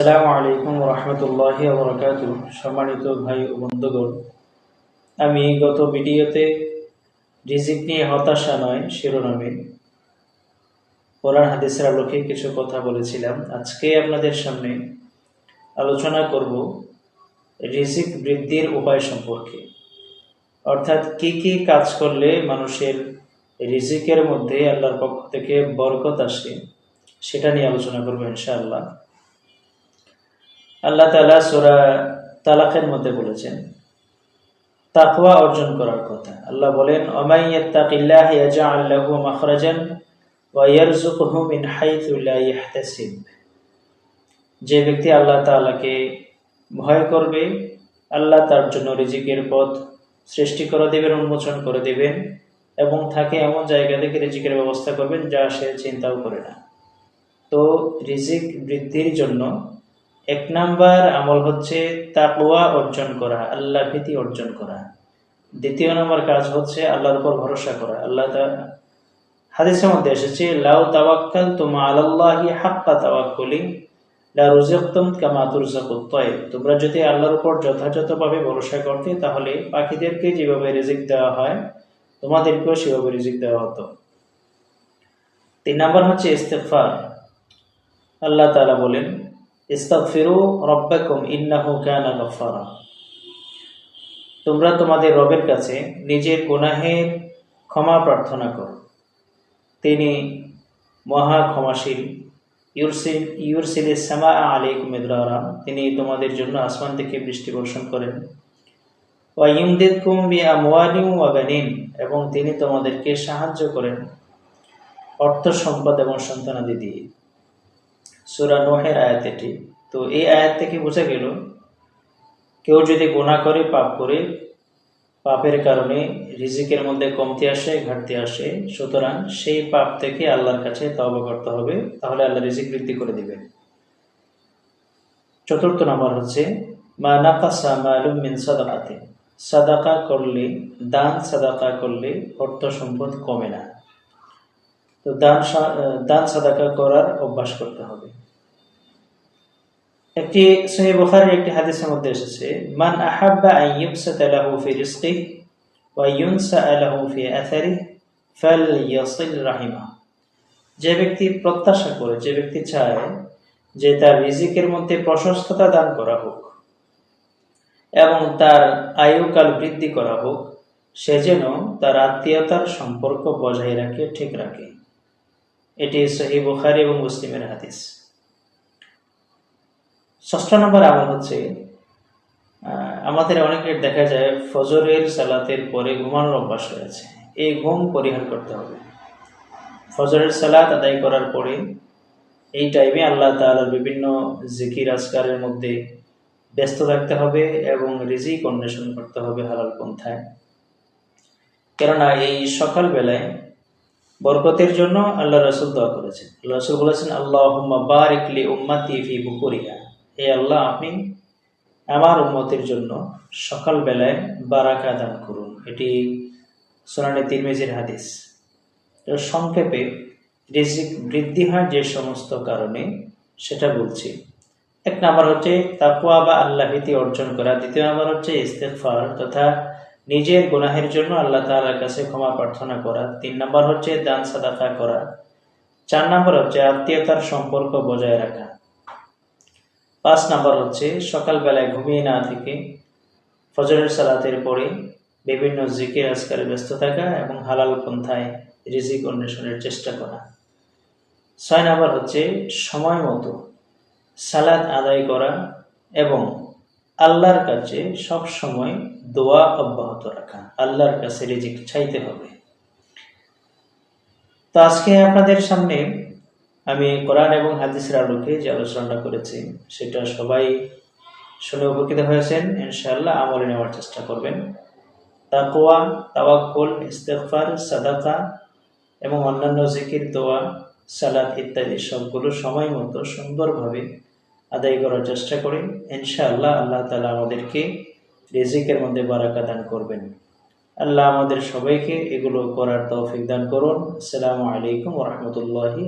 আসসালামু আলাইকুম রহমতুল্লাহ বরকাত সম্মানিত ভাই ও বন্ধুগণ, আমি গত ভিডিওতে রিজিক নিয়ে হতাশা নয়, শিরোনামে কোরআন হাদিসের আলোকে কিছু কথা বলেছিলাম। আজকে আপনাদের সামনে আলোচনা করব রিজিক বৃদ্ধির উপায় সম্পর্কে। অর্থাৎ কি কি কাজ করলে মানুষের রিজিকের মধ্যে আল্লাহর পক্ষ থেকে বরকত আসে, সেটা নিয়ে আলোচনা করব ইনশাআল্লাহ। আল্লাহ তালা সুরা তালাকের মধ্যে বলেছেন, তাকওয়া অর্জন করার কথা। আল্লাহ বলেন যে ব্যক্তি আল্লাহ তাআলাকে ভয় করবে, আল্লাহ তার জন্য রিজিকের পথ সৃষ্টি করে দেবেন, উন্মোচন করে দেবেন এবং তাকে এমন জায়গা থেকে রিজিকের ব্যবস্থা করবেন যা সে চিন্তাও করে না। তো রিজিক বৃদ্ধির জন্য এক নাম্বার আমল হচ্ছে তাকওয়া অর্জন করা, আল্লাহ ভীতি অর্জন করা। দ্বিতীয় নম্বর কাজ হচ্ছে আল্লাহর উপর ভরসা করা। আল্লাহ হাদিসের মধ্যে এসেছে, লাউ তাওয়াক্কাল তোমা আলাল্লাহি হাক্কা তাওয়াক্কুলি, লা রুজিকতুম কামা তায়র তোমরা যদি আল্লাহর উপর যথাযথভাবে ভরসা করতে, তাহলে পাখিদেরকে যেভাবে রিজিক দেওয়া হয়, তোমাদেরকেও সেভাবে রিজিক দেওয়া হতো। তিন নাম্বার হচ্ছে ইস্তেগফার। আল্লাহ তাআলা বলেন ইস্তাগফিরু রব্বাকুম, ইন্নাহু কানা গফফারা। তোমরা তোমাদের রবের কাছে নিজের গুনাহের ক্ষমা প্রার্থনা করো। তিনি মহা ক্ষমাশীল। ইউরসিল, ইউরসিলে সামা আলাইকুম ইদরারা তিনি তোমাদের জন্য আসমান থেকে বৃষ্টি বর্ষণ করেন। ওয়াইমদিদকুম বি আমওয়ালিম ওয়া বানিন, এবং তিনি তোমাদেরকে সাহায্য করেন। অর্থ, সম্পদ এবং সন্তানাদি দিয়ে। সুরা নোহের আয়াত এটি। তো এই আয়াত থেকে বোঝা গেল, কেউ যদি গুণা করে, পাপ করে, পাপের কারণে রিজিকের মধ্যে কমতি আসে, ঘাটতি আসে, সুতরাং সেই পাপ থেকে আল্লাহর কাছে তওবা করতে হবে, তাহলে আল্লাহ রিজিক বৃদ্ধি করে দিবেন চতুর্থ নম্বর হচ্ছে, মা নাকাসা মালুম মিন সাদাকাতে। সাদাকা করলে, দান সাদাকা করলে অর্থ সম্পদ কমে না। তো দান দান সাদাকা করার অভ্যাস করতে হবে। একটি সহিহ বুখারীর একটি হাদিসের মধ্যে এসেছে, মান আহাব্বা আন ইউবসাতা ফি রিজকিহি ওয়া ইউনসা ফি আথারিহি ফালইয়াসিল রাহিমা যে ব্যক্তি প্রত্যাশা করে, যে ব্যক্তি চায় যে তার রিজিকের মধ্যে প্রশস্ততা দান করা হোক এবং তার আয়ুকাল বৃদ্ধি করা হোক, সে যেন তার আত্মীয়তার সম্পর্ক বজায় রাখে, ঠিক রাখে। এটি সহি বুখারি এবং মুসলিমের হাদিস। ষষ্ঠ নম্বর আমল হচ্ছে আমাদের অনেকের দেখা যায় ফজরের সালাতের পরে ঘুমানোর অভ্যাস রয়েছে। এই ঘুম পরিহার করতে হবে। ফজরের সালাত আদায় করার পরে এই টাইমে আল্লাহ তাআলার বিভিন্ন জিকির আজকারের মধ্যে ব্যস্ত থাকতে হবে এবং রিজিক অন্বেষণ করতে হবে হালাল পন্থায়। কেননা এই সকাল বেলায় বরকতের জন্য আল্লাহ রসুল দোয়া করেছেন। আল্লাহ রসুল বলেছেন আল্লাহ বারিকলি উম্মাতি ফি বুকুরিহা। হে আল্লাহ, আপনি আমার উম্মতের জন্য সকাল বেলায় বারাকা দান করুন। এটি সোনানি তিরমিজির হাদিস। তো সংক্ষেপে রিজিক বৃদ্ধি হয় যে সমস্ত কারণে, সেটা বলছি। এক নাম্বার হচ্ছে তাকুয়া বা আল্লাহ ভীতি অর্জন করা। দ্বিতীয় নাম্বার হচ্ছে ইস্তেফার তথা নিজের গুনাহের জন্য আল্লাহ তাআলার কাছে ক্ষমা প্রার্থনা করা। তিন নাম্বার হচ্ছে দান সাদাকা করা। চার নাম্বার হচ্ছে আত্মীয়তার সম্পর্ক বজায় রাখা। পাঁচ নাম্বার হচ্ছে, সকালবেলায় ঘুমিয়ে না থেকে ফজরের সালাতের পরে বিভিন্ন জিকির, আজকারে ব্যস্ত থাকা এবং হালাল পন্থায় রিজিক অন্বেষণের চেষ্টা করা। ছয় নাম্বার হচ্ছে, সময় মতো সালাদ আদায় করা এবং আল্লাহর কাছে সব সময় দোয়া অব্যাহত রাখা। আল্লাহর কাছে রিজিক চাইতে হবে। তো আজকে আপনাদের সামনে আমি কোরআন এবং হাদিসের আলোকে যে আলোচনাটা করেছি, সেটা সবাই শুনে উপকৃত হয়েছেন। ইনশাআল্লাহ আমলে নেওয়ার চেষ্টা করবেন। তাকোয়া তাওয়াক্কুল, ইস্তেগফার, সাদাকা এবং অন্যান্য জিকির, দোয়া সালাদ ইত্যাদি সবগুলো সময় মতো সুন্দরভাবে আদায় করার চেষ্টা করি। ইনশাআল্লাহ আল্লাহ তালা আমাদেরকে রিজিকের মধ্যে বারাকা দান করবেন। আল্লাহ আমাদের সবাইকে এগুলো করার তৌফিক দান করুন। আসসালামু আলাইকুম রহমতুল্লাহি